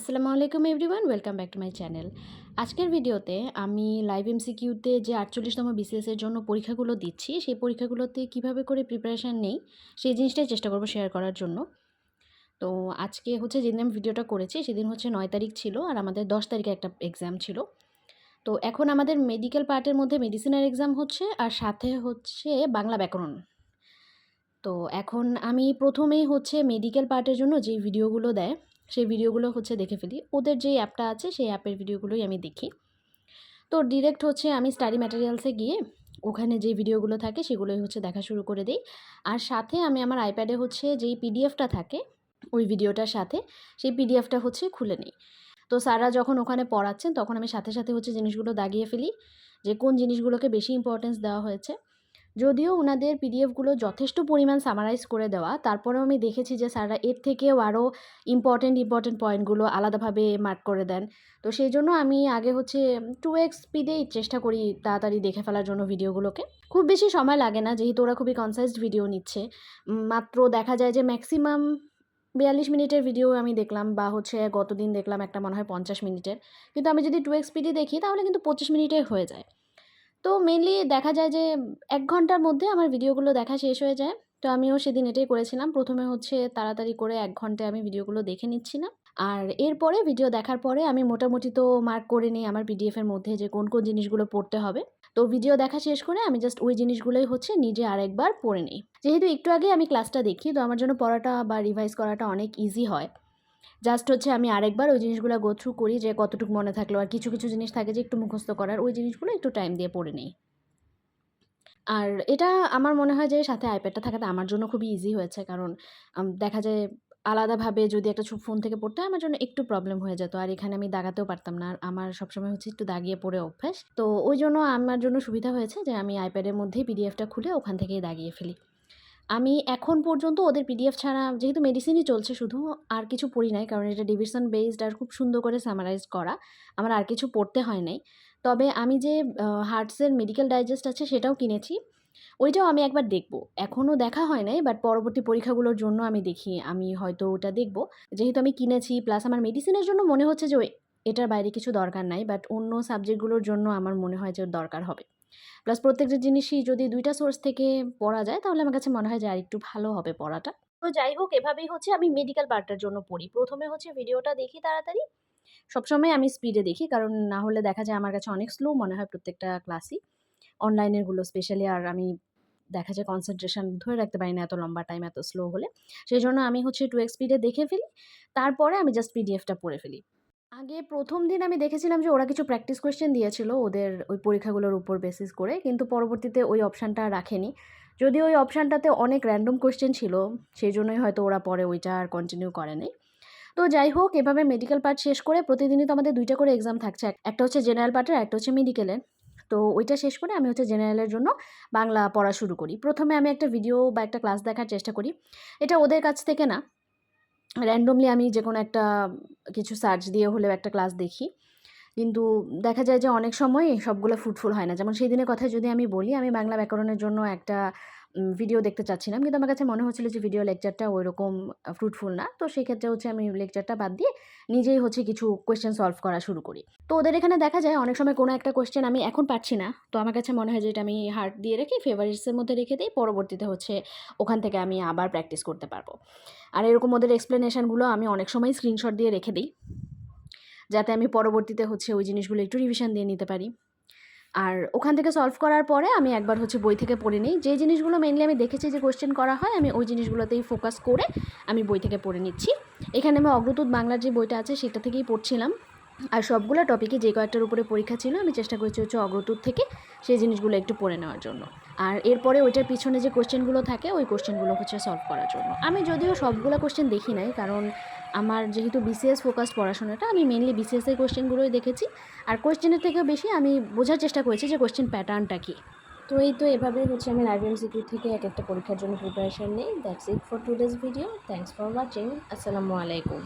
আসসালামু আলাইকুম everyone, welcome back to my channel. আজকের ভিডিওতে আমি লাইভ এমসিকিউতে যে আটচল্লিশতম বিসিএসের জন্য পরীক্ষাগুলো দিচ্ছি, সেই পরীক্ষাগুলোতে কীভাবে করে প্রিপারেশান নেই, সেই জিনিসটাই চেষ্টা করব শেয়ার করার জন্য। তো আজকে হচ্ছে যেদিন আমি ভিডিওটা করেছি, সেদিন হচ্ছে নয় তারিখ ছিল আর আমাদের দশ তারিখে একটা এক্সাম ছিল। তো এখন আমাদের মেডিকেল পার্টের মধ্যে মেডিসিনের এক্সাম হচ্ছে আর সাথে হচ্ছে বাংলা ব্যাকরণ। তো এখন আমি প্রথমেই হচ্ছে মেডিকেল পার্টের জন্য যেই ভিডিওগুলো দেয় সেই ভিডিওগুলো হচ্ছে দেখে ফেলি। ওদের যেই অ্যাপটা আছে, সেই অ্যাপের ভিডিওগুলোই আমি দেখি। তো ডিরেক্ট হচ্ছে আমি স্টাডি ম্যাটেরিয়ালসে গিয়ে ওখানে যে ভিডিওগুলো থাকে, সেগুলোই হচ্ছে দেখা শুরু করে দিই। আর সাথে আমি আমার আইপ্যাডে হচ্ছে যেই পিডিএফটা থাকে, ওই ভিডিওটার সাথে সেই পিডিএফটা হচ্ছে খুলে নিই। তো স্যাররা যখন ওখানে পড়াচ্ছেন, তখন আমি সাথে সাথে হচ্ছে জিনিসগুলো দাগিয়ে ফেলি যে কোন জিনিসগুলোকে বেশি ইম্পর্টেন্স দেওয়া হয়েছে। যদিও ওনাদের পিডিএফগুলো যথেষ্ট পরিমাণ সামারাইজ করে দেওয়া, তারপরেও আমি দেখেছি যে স্যাররা এর থেকেও আরও ইম্পর্টেন্ট ইম্পর্টেন্ট পয়েন্টগুলো আলাদাভাবে মার্ক করে দেন। তো সেই জন্য আমি আগে হচ্ছে টু এক্স স্পিডেই চেষ্টা করি তাড়াতাড়ি দেখে ফেলার জন্য ভিডিওগুলোকে খুব বেশি সময় লাগে না, যেহেতু ওরা খুবই কনসাইজড ভিডিও নিচ্ছে। মাত্র দেখা যায় যে ম্যাক্সিমাম বিয়াল্লিশ মিনিটের ভিডিও আমি দেখলাম বা হচ্ছে গতদিন দেখলাম একটা মনে হয় পঞ্চাশ মিনিটের। কিন্তু আমি যদি টু এক্স স্পিডে দেখি, তাহলে কিন্তু পঁচিশ মিনিটে হয়ে যায়। তো মেনলি দেখা যায় যে এক ঘণ্টার মধ্যে আমার ভিডিওগুলো দেখা শেষ হয়ে যায়। তো আমিও সেদিন এটাই করেছিলাম। প্রথমে হচ্ছে তাড়াতাড়ি করে এক ঘন্টায় আমি ভিডিওগুলো দেখে নিচ্ছিলাম। আর এরপরে ভিডিও দেখার পরে আমি মোটামুটি তো মার্ক করে নিই আমার পিডিএফের মধ্যে যে কোন কোন জিনিসগুলো পড়তে হবে। তো ভিডিও দেখা শেষ করে আমি জাস্ট ওই জিনিসগুলোই হচ্ছে নিজে আরেকবার পড়ে নিই। যেহেতু একটু আগে আমি ক্লাসটা দেখি, তো আমার জন্য পড়াটা বা রিভাইজ করাটা অনেক ইজি হয়। জাস্ট হচ্ছে আমি আরেকবার ওই জিনিসগুলো গো থ্রু করি যে কতটুকু মনে থাকল আর কিছু কিছু জিনিস থাকে যে একটু মুখস্থ করার, ওই জিনিসগুলো একটু টাইম দিয়ে পড়ে নিই। আর এটা আমার মনে হয় যে সাথে আইপ্যাডটা থাকাতে আমার জন্য খুবই ইজি হয়েছে কারণ দেখা যায় আলাদাভাবে যদি একটা ফোন থেকে পড়তে হয়, আমার জন্য একটু প্রবলেম হয়ে যেত। আর এখানে আমি দাগাতেও পারতাম না, আর আমার সবসময় হচ্ছে একটু দাগিয়ে পড়ে অভ্যাস। তো ওই জন্য আমার জন্য সুবিধা হয়েছে যে আমি আইপ্যাডের মধ্যেই পিডিএফটা খুলে ওখান থেকেই দাগিয়ে ফেলি। আমি এখন পর্যন্ত ওদের পিডিএফ ছাড়া যেহেতু মেডিসিনই চলছে শুধু, আর কিছু পড়ি নাই, কারণ এটা ডিভিশন বেসড আর খুব সুন্দর করে সামারাইজ করা, আমার আর কিছু পড়তে হয় নাই। তবে আমি যে হার্টসের মেডিকেল ডাইজেস্ট আছে সেটাও কিনেছি, ওইটাও আমি একবার দেখব। এখনও দেখা হয় নাই বাট পরবর্তী পরীক্ষাগুলোর জন্য আমি দেখি, আমি হয়তো ওটা দেখব। যেহেতু আমি কিনেছি প্লাস আমার মেডিসিনের জন্য মনে হচ্ছে যে এটার বাইরে কিছু দরকার নাই বাট অন্য সাবজেক্টগুলোর জন্য আমার মনে হয় যে দরকার হবে। প্লাস প্রত্যেকটা জিনিসই যদি দুইটা সোর্স থেকে পড়া যায়, তাহলে আমার কাছে মনে হয় যে আর একটু ভালো হবে পড়াটা। তো যাই হোক, এভাবেই হচ্ছে আমি মেডিকেল পার্টটার জন্য পড়ি। প্রথমে হচ্ছে ভিডিওটা দেখি তাড়াতাড়ি। সবসময় আমি স্পিডে দেখি, কারণ না হলে দেখা যায় আমার কাছে অনেক স্লো মনে হয় প্রত্যেকটা ক্লাসই অনলাইনেরগুলো স্পেশালি আর আমি দেখা যায় কনসেন্ট্রেশন ধরে রাখতে পারি না এত লম্বা টাইম এত স্লো হলে। সেই জন্য আমি হচ্ছে টু এক্স স্পিডে দেখে ফেলি। তারপরে আমি জাস্ট পিডিএফটা পড়ে ফেলি। আগে প্রথম দিন আমি দেখেছিলাম যে ওরা কিছু প্র্যাকটিস কোয়েশ্চেন দিয়েছিল ওদের ওই পরীক্ষাগুলোর উপর বেসিস করে, কিন্তু পরবর্তীতে ওই অপশানটা রাখেনি। যদি ওই অপশানটাতে অনেক র্যান্ডম কোয়েশ্চেন ছিল সেই জন্যই হয়তো ওরা পরে ওইটা আর কন্টিনিউ করেনি। তো যাই হোক, এভাবে মেডিকেল পার্ট শেষ করে প্রতিদিনই তো আমাদের দুইটা করে এক্সাম থাকছে। একটা হচ্ছে জেনারেল পার্টের একটা হচ্ছে মেডিকেলের তো ওইটা শেষ করে আমি হচ্ছে জেনারেলের জন্য বাংলা পড়া শুরু করি। প্রথমে আমি একটা ভিডিও বা একটা ক্লাস দেখার চেষ্টা করি। এটা ওদের কাছ থেকে না র্যান্ডমলি আমি যে কোনো একটা কিছু সার্চ দিয়ে হলেও একটা ক্লাস দেখি। কিন্তু দেখা যায় যে অনেক সময় সবগুলো ফুটফুল হয় না। যেমন সেই দিনের কথা যদি আমি বলি, আমি বাংলা ব্যাকরণের জন্য একটা ভিডিও দেখতে চাচ্ছিলাম। কিন্তু আমার কাছে মনে হচ্ছিল যে ভিডিও লেকচারটা ওই রকম ফ্রুটফুল না। তো সেক্ষেত্রে হচ্ছে আমি লেকচারটা বাদ দিয়ে নিজেই হচ্ছে কিছু কোয়েশ্চেন সলভ করা শুরু করি। তো ওদের এখানে দেখা যায়, অনেক সময় কোনো একটা কোয়েশ্চেন আমি এখন পারছি না। তো আমার কাছে মনে হয় যে, এটা আমি হার্ট দিয়ে রেখে ফেভারিটসের মধ্যে রেখে দিই। পরবর্তীতে হচ্ছে ওখান থেকে আমি আবার প্র্যাকটিস করতে পারব। আর এরকম ওদের এক্সপ্লেনেশনগুলো আমি অনেক সময় স্ক্রিনশট দিয়ে রেখে দিই। যাতে আমি পরবর্তীতে হচ্ছে ওই জিনিসগুলো একটু রিভিশন দিয়ে নিতে পারি। আর ওখান থেকে সলভ করার পরে আমি একবার হচ্ছে বই থেকে পড়ে নিই। যে জিনিসগুলো মেনলি আমি দেখেছি যে কোয়েশ্চেন করা হয়, আমি ওই জিনিসগুলোতেই ফোকাস করে আমি বই থেকে পড়ে নিচ্ছি। এখানে আমি অগ্রতুত বাংলার যে বইটা আছে, সেটা থেকেই পড়ছিলাম। আর সবগুলো টপিকে যে কয়েকটার উপরে পরীক্ষা ছিল, আমি চেষ্টা করেছি হচ্ছে অগ্রতুত থেকে সেই জিনিসগুলো একটু পড়ে নেওয়ার জন্য। আর এরপরে ওইটার পিছনে যে কোশ্চেনগুলো থাকে, ওই কোশ্চেনগুলো হচ্ছে সলভ করার জন্য। আমি যদিও সবগুলো কোশ্চেন দেখি নাই, কারণ আমার যেহেতু বিসিএস ফোকাসড পড়াশোনাটা, আমি মেনলি বিসিএসের কোশ্চেনগুলোই দেখেছি। আর কোশ্চেনের থেকেও বেশি আমি বোঝার চেষ্টা করেছি যে কোশ্চেন প্যাটার্নটা কী। তো এই তো এভাবেই হচ্ছে আমি লাইভ এমসিকিউ থেকে এক একটা পরীক্ষার জন্য প্রিপারেশন নিই। That's it for today's video thanks for watching আসসালামু আলাইকুম